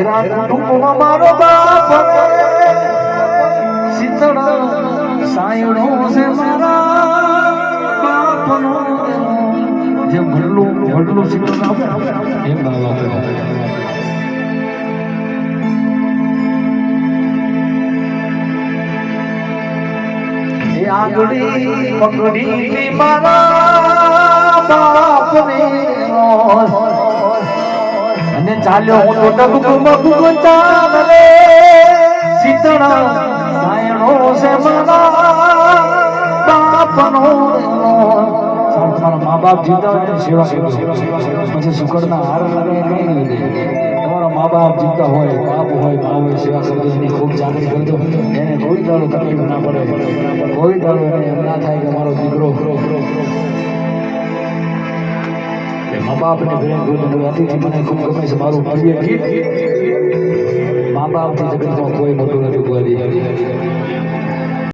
ઘેરા કુટુંબમાં મારો બાપ શીતળ સાયણો છે મારા બાપનો. જે ભરલું ભરલું શીતળ આવે એમ બાબા આંગળી પકડી મારા ચાલ્યો હું તો ડગું મગું ચાલે શીતળ સાયણો સે મારા. બાપનો મા બાપ જીતા હોય સેવા પછી શુકરના હાર લાગે નહીં. તમારા મા બાપ જીતા હોય બાપ હોય મા હોય સેવા કરજો. એની ખૂબ જાગૃત કરજો. એને કોઈ દાડો તકલીફ ના પડે. કોઈ દાડો એને એમ ના થાય કે મારો દીકરો મા બાપને પ્રેમ કરજો અતિથી મને ખૂબ ગમે છે મારું પ્રિય મા બાપથી કોઈ મોટું નથી બોલી